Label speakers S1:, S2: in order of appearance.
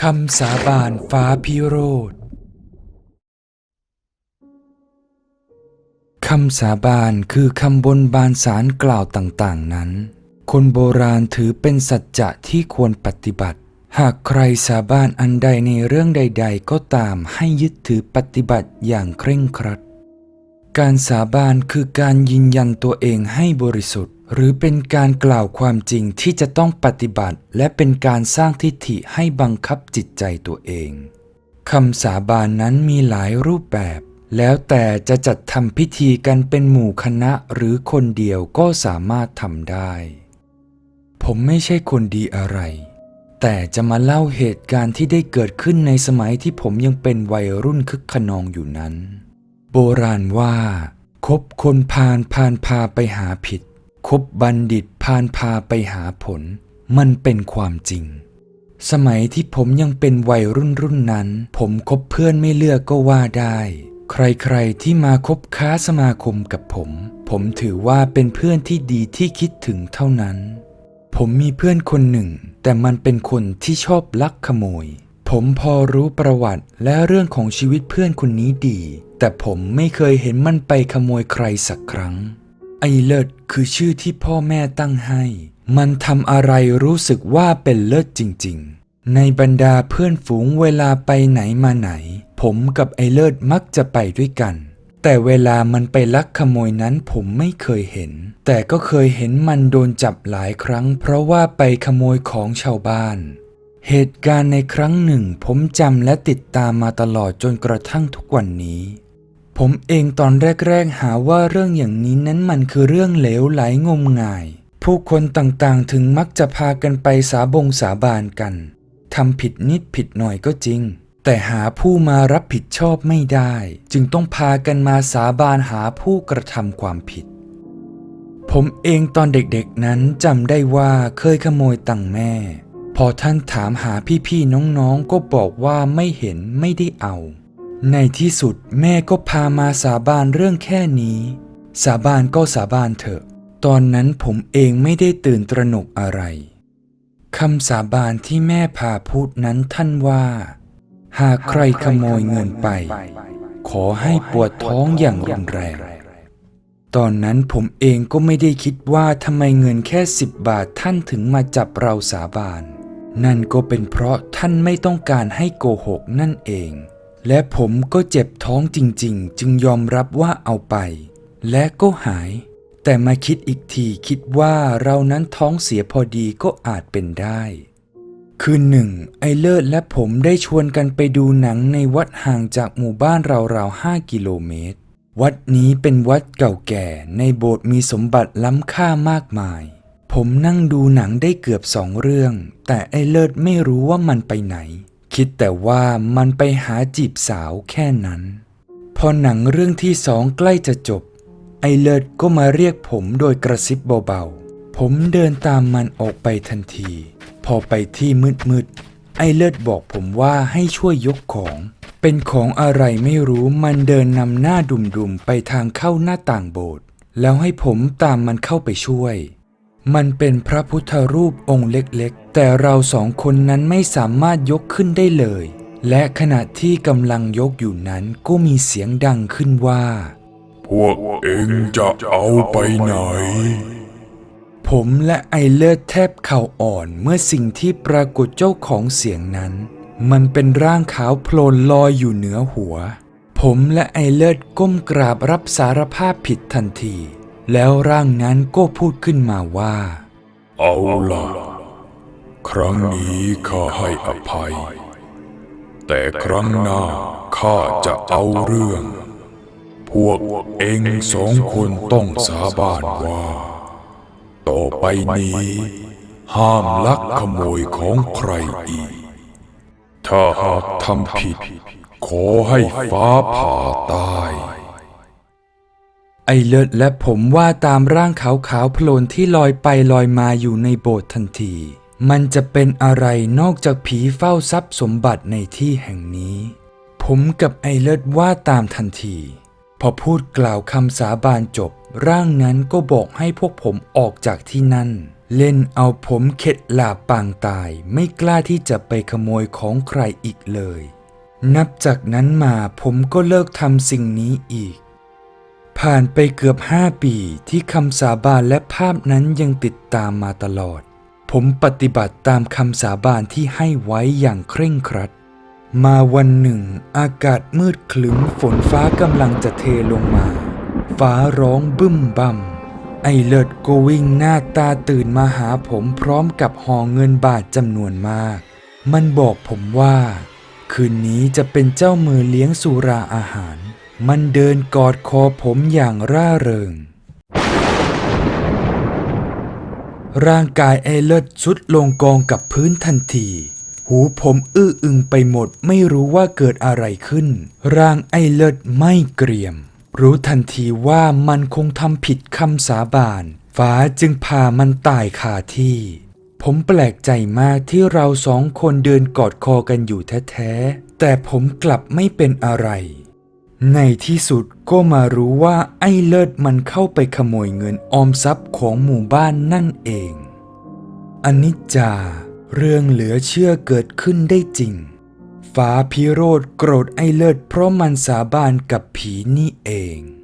S1: คำสาบานฟ้าพิโรธคำสาบานคือคำบนบานสารกล่าวต่างๆนั้น คนโบราณถือเป็นสัจจะที่ควรปฏิบัติ หากใครสาบานอันใดในเรื่องใด ๆ ก็ตามให้ยึดถือปฏิบัติอย่างเคร่งครัด การสาบานคือการยืนยันตัวเองให้บริสุทธิ์ หรือเป็นการกล่าวความจริงที่จะต้องปฏิบัติ และเป็นการสร้างทิฏฐิให้บังคับจิตใจตัวเองคำสาบานนั้นมีหลายรูปแบบ แล้วแต่จะจัดทำพิธีกันเป็นหมู่คณะหรือคนเดียวก็สามารถทำได้ ผมไม่ใช่คนดีอะไร แต่จะมาเล่าเหตุการณ์ที่ได้เกิดขึ้นในสมัยที่ผมยังเป็นวัยรุ่นคึกขนองอยู่นั้น โบราณว่า คบคนพาลพาลพาไปหาผิด คบบัณฑิตพาลพาไปหาผล มันเป็นความจริง สมัยที่ผมยังเป็นวัยรุ่นรุ่นนั้น ผมคบเพื่อนไม่เลือกก็ว่าได้ ใครๆที่มาคบค้าสมาคมกับผม ผมถือว่าเป็นเพื่อนที่ดีที่คิดถึงเท่านั้น ผมมีเพื่อนคนหนึ่ง แต่มันเป็นคนที่ชอบลักขโมย ผมพอรู้ประวัติและเรื่องของชีวิตเพื่อนคนนี้ดี แต่ผมไม่เคยเห็นมันไปขโมยใครสักครั้ง ไอเลิศคือชื่อที่พ่อแม่ตั้งให้ มันทำอะไรรู้สึกว่าเป็นเลิศจริง ๆ ในบรรดาเพื่อนฝูงเวลาไปไหนมาไหน ผมกับไอเลิศมักจะไปด้วยกัน แต่เวลามันไปลักขโมยนั้นผมไม่เคยเห็น แต่ก็เคยเห็นมันโดนจับหลายครั้ง เพราะว่าไปขโมยของชาวบ้าน เหตุการณ์ในครั้งหนึ่ง ผมจำและติดตามมาตลอดจนกระทั่งทุกวันนี้ ผมเองตอนแรกๆหาว่าเรื่องอย่างนี้นั้นมันคือเรื่องเหลวไหลงมงาย ผู้คนต่างๆถึงมักจะพากันไปสาบงสาบานกันทำผิดนิดผิดหน่อยก็จริง แต่หาผู้มารับผิดชอบไม่ได้ จึงต้องพากันมาสาบานหาผู้กระทำความผิด ผมเองตอนเด็กๆนั้นจำได้ว่าเคยขโมยตังแม่ พอท่านถามหาพี่ๆน้องๆก็บอกว่าไม่เห็นไม่ได้เอา ในที่สุดแม่ก็พามาสาบานเรื่องแค่นี้ สาบานก็สาบานเถอะ ตอนนั้นผมเองไม่ได้ตื่นตระหนกอะไรคำสาบานที่แม่พาพูดนั้นท่านว่า หากใครขโมยเงินไป ขอให้ปวดท้องอย่างรุนแรง ตอนนั้นผมเองก็ไม่ได้คิดว่าทำไมเงินแค่สิบบาทท่านถึงมาจับเราสาบาน นั่นก็เป็นเพราะท่านไม่ต้องการให้โกหกนั่นเอง และผมก็เจ็บท้องจริง ๆ จึงยอมรับว่าเอาไป และก็หาย แต่มาคิดอีกทีคิดว่าเรานั้นท้องเสียพอดีก็อาจเป็นได้ คืนหนึ่ง ไอเลิศและผมได้ชวนกันไปดูหนังในวัดห่างจากหมู่บ้านราวๆห้ากิโลเมตร วัดนี้เป็นวัดเก่าแก่ ในโบสถ์มีสมบัติล้ำค่ามากมาย ผมนั่งดูหนังได้เกือบสองเรื่อง แต่ไอเลิศไม่รู้ว่ามันไปไหน คิดแต่ว่ามันไปหาจีบสาวแค่นั้น พอหนังเรื่องที่สองใกล้จะจบ ไอเลิศก็มาเรียกผมโดยกระซิบเบาๆ ผมเดินตามมันออกไปทันที พอไปที่มืดๆ ไอเลิศบอกผมว่าให้ช่วยยกของ เป็นของอะไรไม่รู้มันเดินนำหน้าดุมๆ ไปทางเข้าหน้าต่างโบสถ์แล้วให้ผมตามมันเข้าไปช่วย มันเป็นพระพุทธรูปองค์เล็กๆ แต่เราสองคนนั้นไม่สามารถยกขึ้นได้เลย และขณะที่กำลังยกอยู่นั้นก็มีเสียงดังขึ้นว่า
S2: พวกเอ็งจะเอาไปไหน
S1: ผมและไอเลิศแทบเข่าอ่อนเมื่อสิ่งที่ปรากฏเจ้าของเสียงนั้น มันเป็นร่างขาวโพลนลอยอยู่เหนือหัว ผมและไอเลิศก้มกราบรับสารภาพผิดทันที แล้วร่างนั้นก็พูดขึ้นมาว่า
S2: เอาล่ะ ครั้งนี้ข้าให้อภัย แต่ครั้งหน้าข้าจะเอาเรื่อง พวกเอ็งสองคนต้องสาบานว่า ต่อไปนี้ ห้ามลักขโมยของใครอีก ถ้าหากทำผิด ขอให้ฟ้าผ่าตาย
S1: ไอเลิศและผมว่าตามร่างขาวๆโพลนที่ลอยไปลอยมาอยู่ในโบสถ์ทันที มันจะเป็นอะไรนอกจากผีเฝ้าทรัพย์สมบัติในที่แห่งนี้ ผมกับไอเลิศว่าตามทันที พอพูดกล่าวคำสาบานจบ ร่างนั้นก็บอกให้พวกผมออกจากที่นั่น เล่นเอาผมเข็ดหลาบปางตายไม่กล้าที่จะไปขโมยของใครอีกเลย นับจากนั้นมาผมก็เลิกทำสิ่งนี้อีก ผ่านไปเกือบห้าปีที่คำสาบานและภาพนั้นยังติดตามมาตลอด ผมปฏิบัติตามคำสาบานที่ให้ไว้อย่างเคร่งครัด มาวันหนึ่ง อากาศมืดคลึ้มฝนฟ้ากำลังจะเทลงมา ฟ้าร้องบึ้มบั่มไอเลิศก็วิ่งหน้าตาตื่นมาหาผมพร้อมกับห่อเงินบาทจำนวนมาก มันบอกผมว่า คืนนี้จะเป็นเจ้ามือเลี้ยงสุราอาหาร มันเดินกอดคอผมอย่างร่าเริง ร่างกายไอเลิศสุดลงกองกับพื้นทันที หูผมอื้ออึงไปหมดไม่รู้ว่าเกิดอะไรขึ้น ร่างไอเลิศไม่เกรียม รู้ทันทีว่ามันคงทำผิดคำสาบานฟ้าจึงพามันตายคาที่ ผมแปลกใจมากที่เราสองคนเดินกอดคอกันอยู่แท้ๆ แต่ผมกลับไม่เป็นอะไร ในที่สุดก็มารู้ว่าไอ้เลิศมันเข้าไปขโมยเงินออมทรัพย์ของหมู่บ้านนั่นเองอนิจจา เรื่องเหลือเชื่อเกิดขึ้นได้จริง ฟ้าพิโรธโกรธไอ้เลิศเพราะมันสาบานกับผีนี่เอง